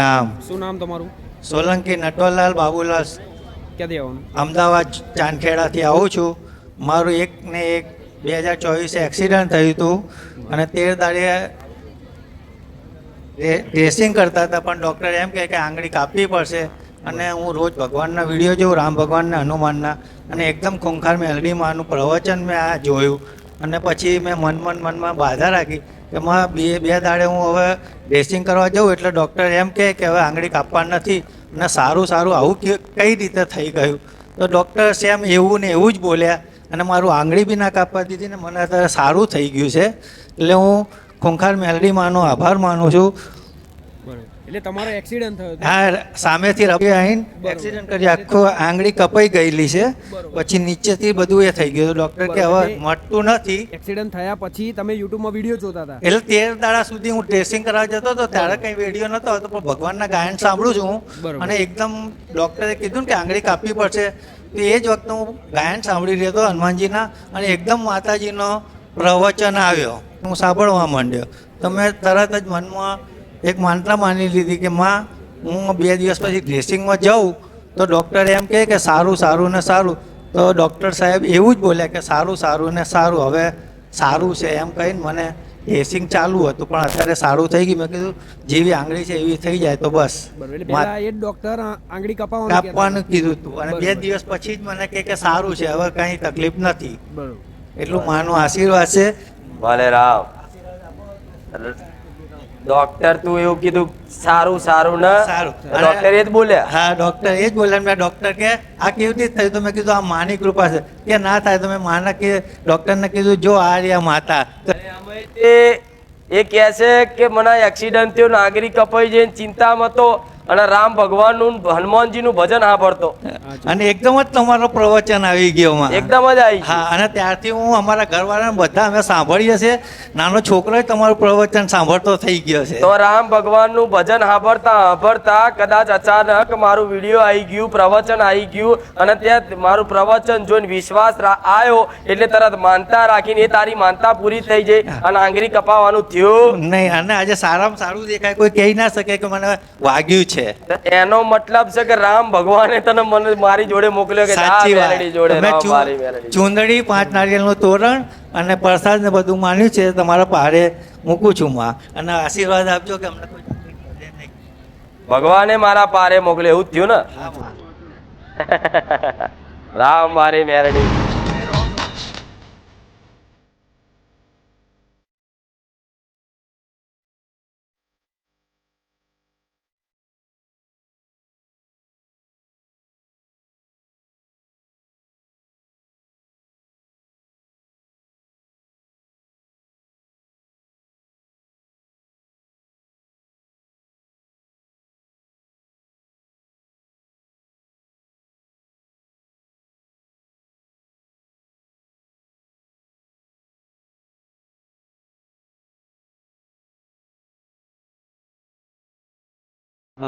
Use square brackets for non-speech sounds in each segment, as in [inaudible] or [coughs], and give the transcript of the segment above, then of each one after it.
નામ? શું નામ તમારું? સોલંકી નટવરલાલ બાબુલાલ. ક્યાંથી આવવાનું અમદાવાદ ચાંદખેડાથી આવું છું. મારું એક ને એક બે હજાર ચોવીસે એક્સિડન્ટ થયું હતું. અને તેર દાડે ડ્રેસિંગ કરતા હતા પણ ડૉક્ટર એમ કહે કે આંગળી કાપવી પડશે. અને હું રોજ ભગવાનના વીડિયો જોઉં રામ ભગવાનના હનુમાનના. અને એકદમ ખૂંખાર મેલડીમાંનું પ્રવચન મેં આ જોયું. અને પછી મેં મન મન મનમાં બાધા રાખી કે માં, બે બે દાડે હું હવે ડ્રેસિંગ કરવા જાઉં એટલે ડૉક્ટર એમ કહે કે હવે આંગળી કાપવા નથી. અને સારું સારું આવું કઈ રીતે થઈ ગયું? તો ડૉક્ટર સેમ એવું ને એવું જ બોલ્યા. અને મારું આંગળી બી ના કાપવા દીધી ને મને અત્યારે સારું થઈ ગયું છે. એટલે હું ખૂંખાર મેલડી માનો, આભાર માનું છું. બરોબર. એટલે તમારો એક્સિડન્ટ થયો આ સામેથી રબી આવીને એક્સિડન્ટ કરી આખો આંગળી કપાઈ ગયેલી છે. પછી નીચેથી બધું એ થઈ ગયું ડૉક્ટર કે હવે મટતું નથી. એક્સિડન્ટ થયા પછી તમે યુટ્યુબમાં વીડિયો જોતા હતા. એટલે તેર દાડા સુધી હું ડ્રેસિંગ કરાવવા જતો હતો. ત્યારે કંઈ વીડિયો નતો હતો પણ ભગવાનના ગાયન સાંભળું છું હું. અને એકદમ ડૉક્ટરે કીધું ને કે આંગળી કાપવી પડશે. તો એ જ વખતે હું ગાયન સાંભળી રહ્યો હતો હનુમાનજીના. અને એકદમ માતાજીનો પ્રવચન આવ્યો. હું સાંભળવા માંડ્યો. તો મેં તરત જ મનમાં એક માનતા માની લીધી કે માં હું બે દિવસ પછી ડ્રેસિંગમાં જાઉં તો ડૉક્ટર એમ કહે કે સારું સારું ને સારું. તો ડૉક્ટર સાહેબ એવું જ બોલ્યા કે સારું સારું ને સારું હવે સારું છે એમ કહીને મને ડ્રેસિંગ ચાલુ હતું પણ અત્યારે સારું થઈ ગયું. મેં કીધું જેવી આંગળી છે એવી થઈ જાય તો બસ. ડૉક્ટર એ આંગળી કપાવવાનું કાપવાનું કીધું હતું. અને બે દિવસ પછી જ મને કહે કે સારું છે હવે કંઈ તકલીફ નથી. એટલું માનું આશીર્વાદ છે. ભલે રામ ડોક્ટર તું એવું કીધું સારું સારું ને. સારું. ડોક્ટર એ જ બોલ્યા. હા ડોક્ટર એ જ બોલ્યા મેં ડોક્ટર કે આ કેવી રીતે થયું? તો મેં કીધું આ માની કૃપા છે. કે ના થાય તો મેં માના કે ડૉક્ટરને કીધું જો આ રહ્યા માતા. તો તે એ કહે છે કે મને એક્સિડન્ટ થયો નાગરિક કપાઈ જઈને ચિંતામાં હતો અને રામ ભગવાનનું હનુમાનજીનું ભજન સાંભળતો અને એકદમ જ તમારો પ્રવચન આવી ગયો એકદમ જ આવી હા અને ત્યારથી હું અમારા ઘરવાળાને બધા અમે સાંભળીએ છીએ. નાનો છોકરો તમારું પ્રવચન સાંભળતો થઈ ગયો છે. તો રામ ભગવાનનું ભજન સાંભળતા સાંભળતા કદાચ અચાનક મારું વીડિયો આવી ગયું પ્રવચન આવી ગયું અને ત્યાં મારું પ્રવચન જોઈને વિશ્વાસ આવ્યો એટલે તરત માનતા રાખીને એ તારી માનતા પૂરી થઈ જાય અને આંગળી કપાવવાનું થયું. નહીં અને આજે સારામાં સારું દેખાય કોઈ કહી ના શકે કે મને વાગ્યું છે. એનો મતલબ છે કે રામ ભગવાને તને મને મારી જોડે મોકલ્યો કે સાચી મેલડી જોડે ચૂંદડી પાંચ નારિયેળનું તોરણ અને પ્રસાદ ને બધું માન્યું છે તમારા પહાડે મૂકું છું માં. અને આશીર્વાદ આપજો કે અમને કોઈ. ભગવાને મારા પારે મોકલ્યો એવું જ થયું ને? [laughs] રામ મારી મેરડી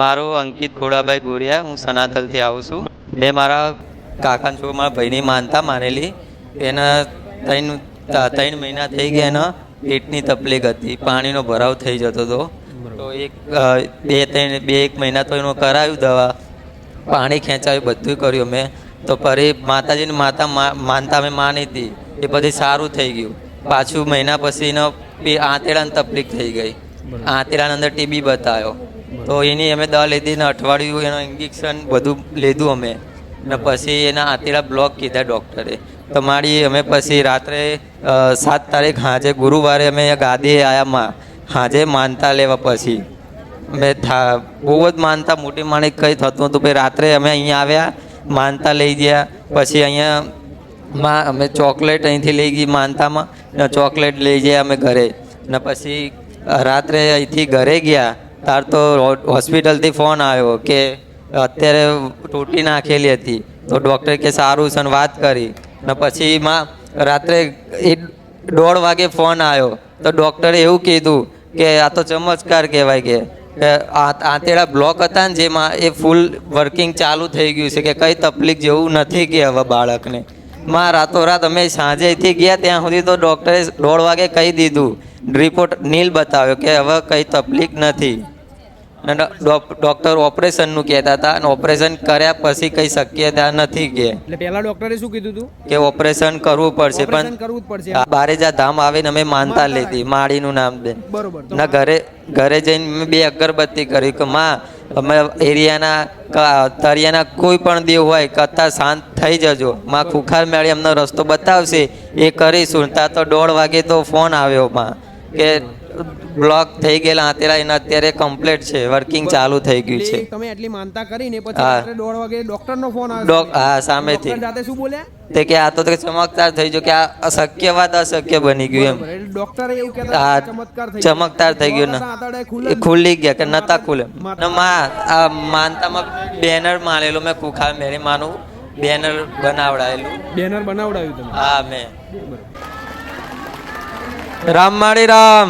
મારું અંકિત ઘોડાભાઈ ગોરિયા હું સનાતલથી આવું છું. મેં મારા કાકા છો મારા ભાઈની માનતા માનેલી. એના ત્રણ ત્રણ મહિના થઈ ગયા એના પેટની તકલીફ હતી પાણીનો ભરાવ થઈ જતો હતો. તો એક બે ત્રણ બે એક મહિના તો એનું કરાવ્યું દવા. પાણી ખેંચાવ્યું બધું કર્યું મેં. તો ફરી માતાજીની માતા માનતા મેં માની હતી. એ પછી સારું થઈ ગયું. પાછું મહિના પછી એનો આંતેડાની તકલીફ થઈ ગઈ. આંતેડાની અંદર ટીબી બતાવ્યો તો એની અમે દવા લીધી ને અઠવાડિયું એનો ઇન્જેક્શન બધું લીધું અમે. ને પછી એના આંતરડા બ્લોક કીધા ડૉક્ટરે તો મારી અમે પછી રાત્રે સાત તારીખ હાજે, ગુરુવારે અમે ગાદીએ આવ્યા માં. હાજે માનતા લેવા પછી. મેં થા, બહુ જ માનતા, મોટી માણી કંઈ થતું હતું પછી રાત્રે અમે અહીંયા આવ્યા, માનતા લઈ ગયા. પછી અહીંયા માં, અમે ચોકલેટ અહીંથી લઈ ગઈ માનતામાં. ચોકલેટ લઈ ગયા અમે ઘરે. ને પછી રાત્રે અહીંથી ઘરે ગયા. તાર તો હોસ્પિટલથી ફોન આવ્યો કે અત્યારે તૂટી નાખેલી હતી. તો ડૉક્ટર કે સારું છે વાત કરી. ને પછી માં રાત્રે એ દોઢ વાગે ફોન આવ્યો. તો ડૉક્ટરે એવું કીધું કે આ તો ચમત્કાર કહેવાય કે આંતેડા બ્લોક હતા ને જેમાં એ ફૂલ વર્કિંગ ચાલુ થઈ ગયું છે કે કંઈ તકલીફ જેવું નથી કે હવે બાળકને. માં રાતોરાત અમે સાંજેથી ગયા ત્યાં સુધી તો ડૉક્ટરે દોઢ વાગે કહી દીધું. રિપોર્ટ નીલ બતાવ્યો કે હવે કંઈ તકલીફ નથી. ડૉક્ટર ઓપરેશનનું કહેતા હતા અને ઓપરેશન કર્યા પછી કંઈ શક્યતા નથી કે. એટલે પહેલા ડોક્ટરે શું કીધું હતું કે ઓપરેશન કરવું પડશે પણ કરવું જ પડશે બારેજા ધામ આવીને અમે માનતા લીધી માળીનું નામ દે. બરોબર ના ઘરે ઘરે જઈને મેં બે અગરબત્તી કરી કે માં અમે એરિયાના તરિયાના કોઈ પણ દેવ હોય કથા શાંત થઈ જજો. માં ખુખાર મેળી અમને રસ્તો બતાવશે એ કરીશું. ત્યાં તો દોઢ વાગે તો ફોન આવ્યો માં કે બ્લોક થઈ ગયેલા અત્યારે એના અત્યારે કમ્પ્લીટ છે વર્કિંગ ચાલુ થઈ ગયું છે. તમે એટલી માનતા કરીને પછી રાત્રે દોઢ વાગે ડોક્ટરનો ફોન આવ્યો હા સામેથી. જાતે શું બોલ્યા તે કે આ તો ચમકદાર થઈ ગયો કે આ અશક્ય વાત અશક્ય બની ગયું એમ. ડોક્ટર એવું કહેતા કે ચમત્કાર થઈ. થઈ ગયો ને. ખુલ્લે ગયા કે નતા ખુલે. ને માં આ માનતામાં બેનર મારેલું મેં કુખા મેરી માનું બેનર બનાવડાયેલું. બેનર બનાવડાવ્યું તમે. હા મેં. રામ માળી રામ.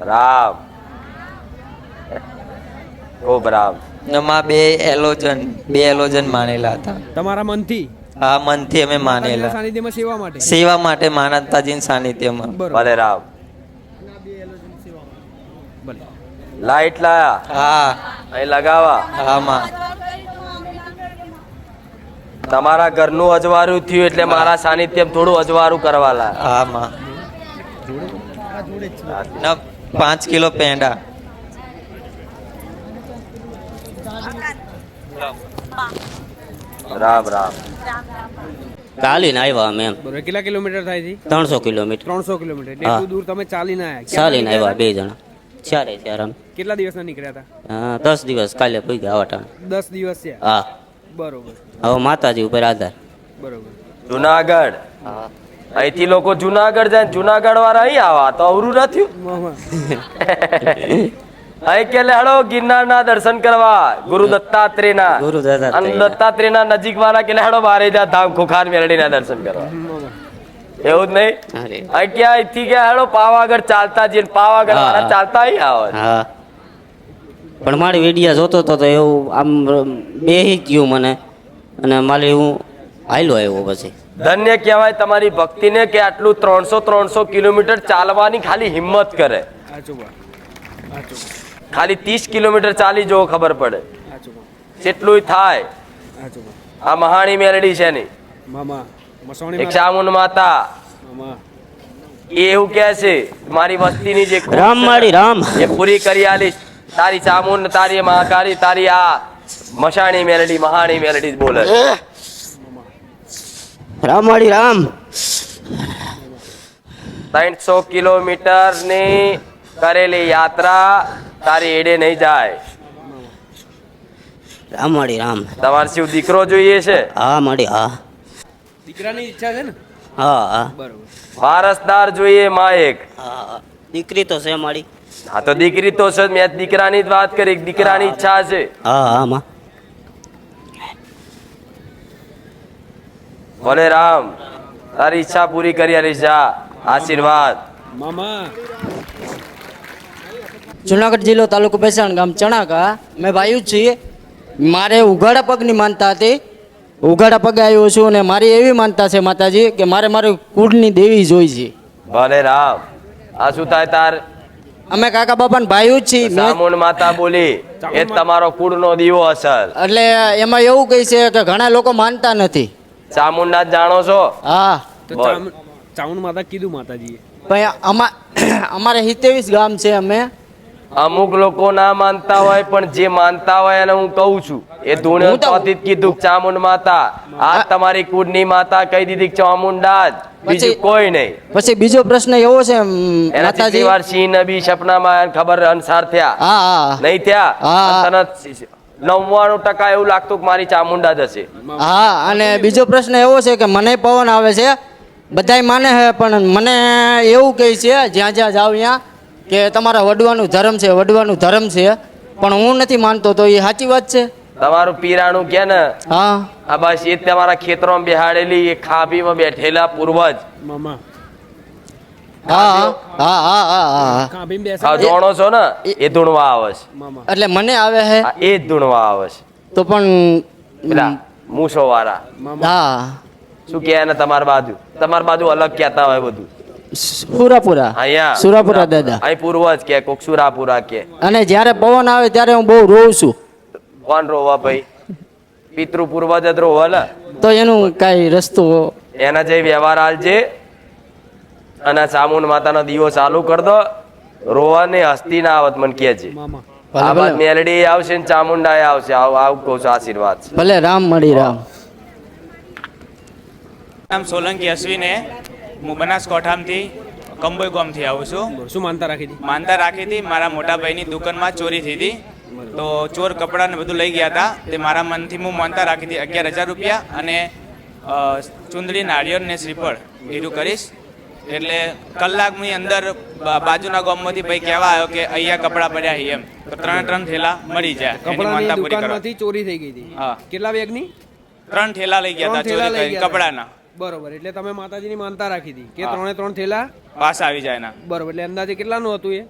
રામ. ખૂબ રામ. એમાં બે એલોજન બે એલોજન માનેલા હતા. તમારા મનથી? હા મનથી અમે માનેલા. સાનિધ્યમાં સેવા માટે? સેવા માટે માનતાજીના સાનિધ્યમાં. ભલે રામ. લાઈટ લાયા. હા. અહીં લગાવા. હા માં તમારા ઘરનું અજવાળું થયું એટલે મારા સાનિધ્યમ થોડું અજવાળું કરવા લાયા. હા માં પાંચ કિલો પેંડા રામ રામ ચાલીને આવ્યા અમે એમ બરોબર કેટલા કિલોમીટર થાય છે ત્રણસો કિલોમીટર ત્રણસો કિલોમીટર એટલે હા. એટલું દૂર તમે ચાલીને આવ્યા ક્યારે ચાલીને આવ્યા નીકળ્યા બે જણા ચારે ચાર અમે હતા? કેટલા દિવસના નીકળ્યા હતા હા, દસ દિવસ કાલે પૂગ્યા વટાણ દસ દિવસ છે હા બરોબર હવે માતાજી ઉપર આધાર બરોબર જુનાગઢ હા અહીંથી લોકો જુનાગઢ જાય જુનાગઢ વાળા અહીં આવા. તો અવરું ન થયું. અહીં કે હેડો ગિરનારના દર્શન કરવા. ગુરુ દત્તાત્રેયના. ગુરુ દત્તાત્રેયના. નજીક વાળા કે હેડો બારેજા ધામ ખુખાર મેલડીના દર્શન કરવા. એવું જ નહીં? અહીં ક્યાં અહીંથી કે હેડો પાવાગઢ ચાલતા જઈને પાવાગઢ વાળા ચાલતા અહીં આવે. હા. પણ મારી વિડિયા જોતો તો તો એવું આમ બેહી જ ગયું મને. અને માલી હું હાલ્યો આવ્યો પછી. ધન્ય કહેવાય તમારી ભક્તિને કે આટલું ત્રણસો ત્રણસો કિલોમીટર ચાલવાની ખાલી હિંમત કરે. ખાલી ત્રીસ કિલોમીટર ચાલી જવો ખબર પડે. જેટલું થાય આ મહાણી મેલડી છે ની શામુન માતા. એ એવું કહે છે મારી વસ્તીની જે રામ મારી રામ. એ પૂરી કરી આલી તારી ચામુન તારી મહાકાળી તારી આ મશાણી મેલડી મહાણી મેલડી બોલે. રામ વાળી રામ. ત્રણસો કિલોમીટરની કરેલી યાત્રા તારી એડે નહીં જાય. રામ વાળી રામ. તમારે શિવ દીકરો જોઈએ છે? હા મળી હા. દીકરાની ઈચ્છા છે ને? હા હા. બરોબર. વારસદાર જોઈએ માં એક. હા હા. દીકરી તો છે મારી. હા તો દીકરી તો છે મેં દીકરાની જ વાત કરી દીકરાની ઈચ્છા છે. હા હા માં. ભલે રામ. તારી ઈચ્છા પૂરી કરી જા. આશીર્વાદ. મામા. જુનાગઢ જિલ્લો તાલુકો ભેસાણ ગામ ચણાકા મેં ભાઈ જ છીએ. મારે ઉઘાડા પગની માનતા હતી. ઉઘાડા પગે આવ્યો છું અને મારી એવી માનતા છે માતાજી કે મારે મારી કુળની દેવી જોઈ છે. ભલે રામ. આ શું થાય તાર? અમે કાકા બાપાને ભાઈ જ છીએ. સામુન માતા બોલી એ જ તમારો કુળનો દીવો અસર એટલે એમાં એવું કહે છે કે ઘણા લોકો માનતા નથી. ચામુંડા જાણો છો? હા. તો બોલ. ચામુંડ માતા કીધું માતાજીએ. ભાઈ અમા [coughs] અમારે હિતેવીસ ગામ છે અમે. અમુક લોકો ના માનતા હોય પણ જે માનતા હોય એને હું કહું છું. એ ધૂણે હું તો- ચોથી જ કીધું કે ચામુંડ માતા. આ તમારી કુળની માતા કહી દીધી કે ચામુંડા જ. બીજું પછી- કોઈ નહીં. પછી બીજો પ્રશ્ન એવો છે એના માતાજી. કેટલી વાર સિંહ નબી સપનામાં એને ખબર અનસાર થયા. હા હા. નહીં થયા? હા. તને નવ્વાણું ટકા એવું લાગતું કે મારી ચામુંડા થશે હા અને બીજો પ્રશ્ન એવો છે કે મને પવન આવે છે બધાય માને છે પણ મને એવું કહે છે જ્યાં જ્યાં જાવ ત્યાં કે તમારા વડવાનું ધર્મ છે વડવાનું ધર્મ છે પણ હું નથી માનતો તો એ સાચી વાત છે? તમારું પીરાણું કે ને? હા. આ બસ એ તમારા ખેતરોમાં બેહાડેલી એ ખાબીમાં બેઠેલા પૂર્વજ. મામા. હા હા હા હા હા હા. જોણો છો ને? એ ધૂણવા આવે છે. એટલે મને આવે છે એ જ ધૂણવા આવે છે. તો પણ પેલા મૂછો વાળા હા. શું કહે ને તમારી બાજુ? તમારી બાજુ અલગ કહેતા હોય બધું. સુરાપુરા? અહીંયા. સુરાપુરા દાદા. અહીં પૂર્વજ કે કોક સુરાપુરા કે. અને જ્યારે પવન આવે ત્યારે હું બહુ રોઉં છું. કોણ રોવા ભાઈ? પિતૃ પૂર્વજ જ રોવા તો એનું કાંઈ રસ્તો એના જે વ્યવહાર હાલજે અને ચામુંડ માતાનો દીવો ચાલુ કર દો. રોવા ને હસ્તી ના આવત મને કહેજે આ બાદ મેલડી આવશે ને ચામુંડા આવશે. આવ આવ કહું છું આશીર્વાદ ભલે રામ મળી રામ. નામ સોલંકી અશ્વિને. હું બનાસકાંઠામાંથી કંબોઈ ગામથી આવું છું. શું માનતા રાખી હતી? માનતા રાખી હતી મારા મોટા ભાઈની દુકાનમાં ચોરી થઈ હતી. તો ચોર કપડાં ને બધું લઈ ગયા હતા. તે મારા મનથી હું માનતા રાખી હતી. અગિયાર હજાર રૂપિયા અને ચુંદડી નાળિયેર ને શ્રીફળ. એટલું કરીશ. એટલે કલાકની અંદર બા- બાજુના ગામમાંથી ભાઈ કહેવા આવ્યો કે અહીંયા કપડા પડ્યા એમ. તો ત્રણ ત્રણ થેલા મળી જાય. કપડાની દુકાનમાંથી ચોરી થઈ ગઈ હતી. હા. કેટલા બેગની ત્રણ થેલા લઈ ગયા હતા ચોરી કરી કપડાના. બરોબર એટલે તમે માતાજીની માનતા રાખી હતી કે ત્રણે ત્રણ થેલા પાસ આવી જાય ના બરોબર એટલે અંદાજે કેટલાનું હતું એ?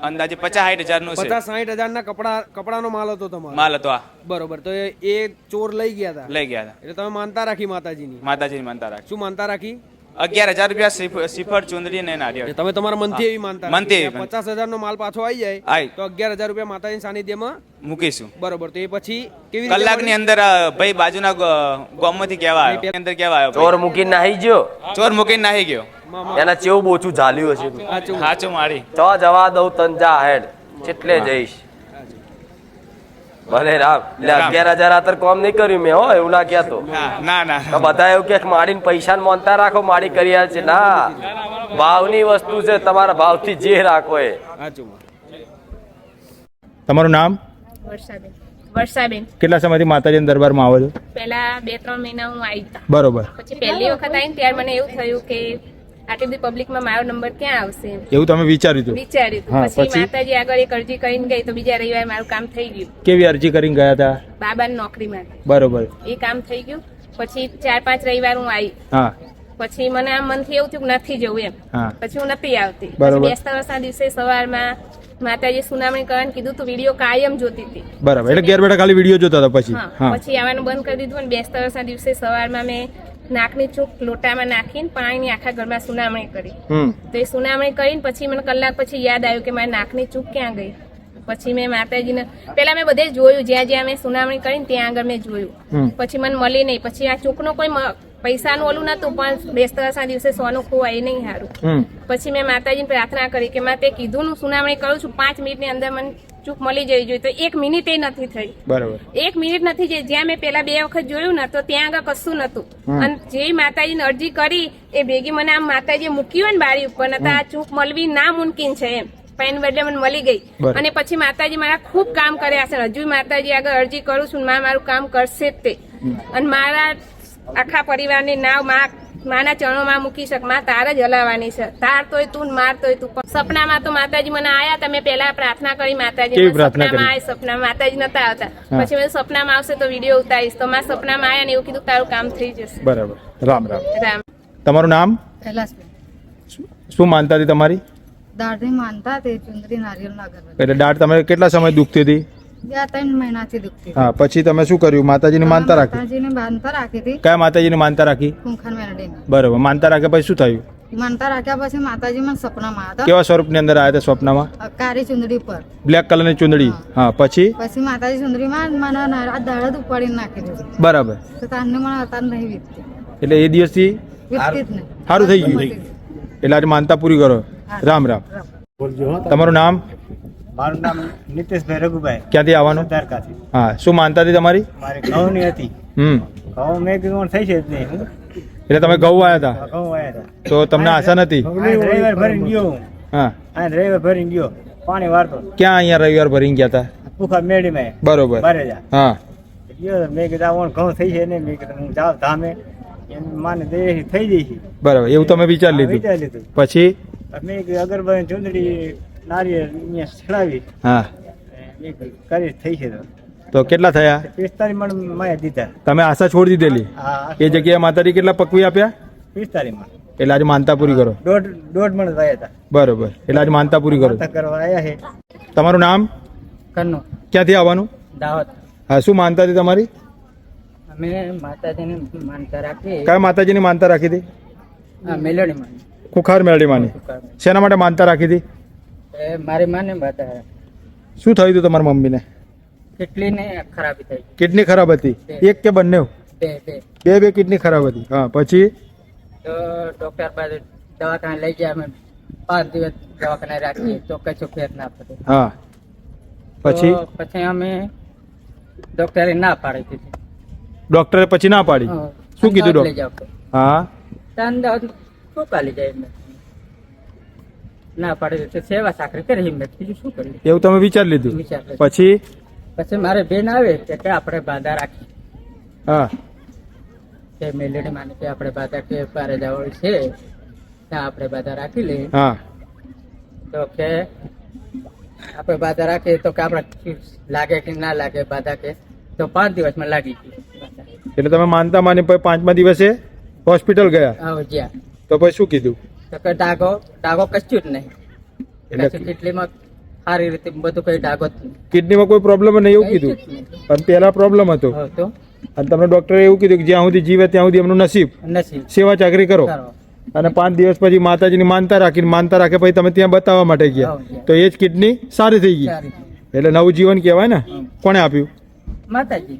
અંદાજે પચાસ સાઠ હજારનું પચાસ સાઠ હજારના કપડા કપડાનો માલ હતો તમારો? માલ હતો બરોબર તો એ એ ચોર લઈ ગયા હતા? લઈ ગયા હતા. એટલે તમે માનતા રાખી માતાજીની? માતાજીની માનતા રાખી. શું માનતા રાખી? અગિયાર હજાર રૂપિયા શ્રીફ- શ્રીફળ ચુંદડી ને નારિયેળ. તમે તમારા મનથી એવી માનતા મનથી. એવી પચાસ હજારનો માલ પાછો આવી જાય આય તો અગિયાર હજાર રૂપિયા માતાજી સાનિધ્યમાં મૂકીશું. બરોબર તો એ પછી કેવી કલાક કલાકની અંદર ભાઈ બાજુના ગામમાંથી કેવા આવ્યો અંદર કેવા આવ્યો ચોર મૂકીને નાહી ગયો? ચોર મૂકીને નાહી ગયો. એના ચેવું બોચું ઝાલ્યું હશે સાચું મારી. તો જવા દઉં તન જા હેડ કેટલે જઈશ. ભલે રામ. એટલે અગિયાર હજાર આતર કોમ નહીં કર્યું મેં હો એવું ના કહેતો. ના ના ના બધા એવું કે માડીને પૈસા મોનતા રાખો માડી કરી છે. ના. ભાવની વસ્તુ છે તમારા ભાવથી જે રાખો એ. તમારું નામ? વર્ષાબેન. વર્ષાબેન. કેટલા સમયથી માતાજીના દરબારમાં આવો છો? પહેલા બે ત્રણ મહિના હું આવી બરોબર. પછી પહેલી વખત આવીને ત્યારે મને એવું થયું કે આટલી બધી પબ્લિકમાં મારો નંબર ક્યાં આવશે? એવું તમે વિચાર્યું હતું? વિચાર્યું હતું. પછી? માતાજી આગળ એક અરજી કરીને ગઈ તો બીજા રવિવારે મારું કામ થઈ ગયું. કેવી અરજી કરીને ગયા હતા? બાબાની નોકરી માટે બરોબર. એ કામ થઈ ગયું. પછી ચાર પાંચ રવિવાર હું આવી. હા. પછી મને આમ મનથી એવું થયું કે નથી જવું એમ. પછી હું નથી આવતી. બેસતા વર્ષના દિવસે સવારમાં માતાજી સુનામણી કરવાનું કીધું તો વીડિયો કાયમ જોતી હતી. બરાબર. એટલે ઘેર બેઠા ખાલી વીડિયો જોતા હતા પછી. પછી આવવાનું બંધ કરી દીધું અને બેસતા વર્ષના દિવસે સવારમાં મેં નાકની ચૂક લોટામાં નાખીને પાણીની આખા ઘરમાં સુનામણી કરી. તો એ સુનામણી કરીને પછી મને કલાક પછી યાદ આવ્યું કે મારી નાકની ચૂક ક્યાં ગઈ. પછી મેં માતાજીને પેલા મેં બધે જોયું જ્યાં જ્યાં મેં સુનામણી કરીને ત્યાં આગળ મેં જોયું. પછી મને મળી નહીં. પછી આ ચૂકનો કોઈ પૈસાનું ઓલું નતું પણ બેસતા દિવસે સોનું ખોવાય નહીં સારું. પછી મેં માતાજીને પ્રાર્થના કરી કે માતે કીધું નું સુનામણી કરું છું પાંચ મિનિટની અંદર મને ચૂક મળી જવી જોઈએ. તો એક મિનિટ એ નથી થઈ. બરાબર. એક મિનિટ નથી જઈ જ્યાં મેં પેલા બે વખત જોયું ને તો ત્યાં આગળ કશું નતું અને જે માતાજીને અરજી કરી એ ભેગી મને આમ માતાજીએ મૂકી હોય ને બારી ઉપર ને તો આ ચૂક મળવી ના મુમકિન છે એમ. પેન બદલે મને મળી ગઈ. અને પછી માતાજી મારા ખૂબ કામ કર્યા છે. હજુ માતાજી આગળ અરજી કરું છું મા મારું કામ કરશે જ તે. અને મારા આખા પરિવારની નાવમાં માના ચણોમાં મૂકી શક. માં તાર જ હલાવવાની છે. તાર તોય તું માર તોય તું. પણ સપનામાં તો માતાજી મને આયા તમે પહેલા પ્રાર્થના કરી માતાજી સપનામાં? આય સપનામાં માતાજી નતા આવતા. પછી મેં સપનામાં આવશે તો વીડિયો ઉતારીશ. તો મારા સપનામાં આયા ને એવું કીધું તારું કામ થઈ જશે. બરાબર. રામ રામ. રામ. તમારું નામ? કૈલાસબેન શું માનતા હતી તમારી? દાઢી માનતા હતી ચુંદરી નારિયેળના અગરબત્તી એટલે દાઢ તમે કેટલા સમય દુખતી હતી? બે ત્રણ મહિનાથી દુખતી હા પછી તમે શું કર્યું? માતાજીની માનતા રાખી? માતાજીને માનતા રાખી હતી. કયા માતાજીની માનતા રાખી? ખૂંખાર બરોબર માનતા રાખ્યા પછી શું થયું? માનતા રાખ્યા પછી માતાજી મને સપનામાં હતા. કેવા સ્વરૂપની અંદર આવ્યા હતા સ્વપ્નમાં? હતા કાળી ચુંદડી પર બ્લેક કલરની ચુંદડી. હા. પછી? પછી માતાજી ચુંદડીમાં મને રાત દાડત ઉપાડીને નાખી દીધી. બરાબર. તો તારને મને હતા નહીં વીતતી. એટલે એ દિવસથી વીતતી સારું થઈ ગયું. એટલે આજે માનતા પૂરી કરો. રામ રામ. તમારું નામ? મારું નામ નીતેશભાઈ રઘુભાઈ. ક્યાંથી આવવાનું? દ્વારકાથી હા શું માનતા હતી તમારી? મારી ઘઉંની હતી. હમ. ઘઉં મેં કીધું થઈ છે જ નહીં. હું એટલે તમે ઘઉં આવ્યા હતા? ઘઉં આવ્યા હતા. તો તમને આશા નથી રવિવાર ભરીને ગયો હું. હા. આ રવિવાર ભરીને ગયો. પાણી વાળતો. ક્યાં અહીંયા રવિવાર ભરીને ગયા હતા? પુખા મેં બરોબર. બારે જા. હા. ગયો મેં કીધું આ ઘઉં થઈ છે ને. મેં કીધું હું જાઉં ધામે. માને દે થઈ જઈ છે. બરાબર એવું તમે વિચાર લીધું. વિચાર લીધું. પછી? મેં કીધું અગરબત્તી ચૂંદડી નારિયેળ ચડાવી હા. કરી થઈ છે તો. કેટલા થયા? પિસ્તાલીસ મણ માયા દીધા. તમે આશા છોડી દીધેલી? એ જગ્યાએ માતાજી કેટલા પકવી આપ્યા? પિસ્તાલીસ મણ એટલે આજે માનતા પૂરી કરો. દોઢ દોઢ મણ થયા હતા. બરોબર. એટલે આજે માનતા પૂરી કરો. કરવા આવ્યા છે. તમારું નામ? કન્નુ. ક્યાંથી આવવાનું? દાવત હા શું માનતા હતી તમારી? અમે માતાજીને માનતા કયા માતાજીની માનતા રાખી હતી? આ મેલડીમાં કુખાર મેળડી માની શેના માટે માનતા રાખી હતી? મારી માને બધા. શું થયું હતું તમારી મમ્મીને? કેટલી ને ખરાબી થઈ કિડની ખરાબ હતી? એક કે બંને? બે બે. બે બે કિડની ખરાબ હતી. હા પછી? તો ડોક્ટર પાસે દવાખાને લઈ ગયા અમે. પાંચ દિવસ દવાખાને રાખીએ તો કશું ફેર ના પડે. હા. પછી? પછી અમે ડોક્ટરે ના પાડી દીધી. ડોક્ટરે પછી ના પાડી? શું કીધું ડોક્ટર? હા. અમદાવાદ શું કાલી જાય ના પાડી તો સેવા સાકરી કરી હિંમત. બીજું શું કર્યું એવું તમે વિચારી લીધું? વિચાર. પછી? પછી મારે બેન આવે કે કે આપણે બાધા રાખી હા. કે મેલેડી માને કે આપણે બાધા કે પારે જવાનું છે ત્યાં આપણે બાધા રાખી લઈએ હા. તો કે આપણે બાધા રાખીએ તો કે આપણે લાગે કે ના લાગે બાધા કે તો પાંચ દિવસમાં લાગી ગઈ. બાધા. એટલે તમે માનતા માની પછી પાંચમા દિવસે હોસ્પિટલ ગયા? આવો જ્યાં. તો પછી શું કીધું? કે ડાઘો ડાઘો કશું જ નહીં. એટલે કેટલીમાં સારી રીતે બધું કઈ ડાઘો જ નહીં. કિડનીમાં કોઈ પ્રોબ્લેમ નહીં એવું કીધું. પણ પહેલા પ્રોબ્લેમ હતો. તો? અને તમને ડોક્ટરે એવું કીધું કે જ્યાં સુધી જીવે ત્યાં સુધી એમનું નસીબ. નસીબ. સેવા ચાકરી કરો. કરો. અને પાંચ દિવસ પછી માતાજીની માનતા રાખીને માનતા રાખે પછી તમે ત્યાં બતાવવા માટે ગયા. તો એ જ કિડની સારી થઈ ગઈ. એટલે નવું જીવન કહેવાય ને? કોણે આપ્યું? માતાજી.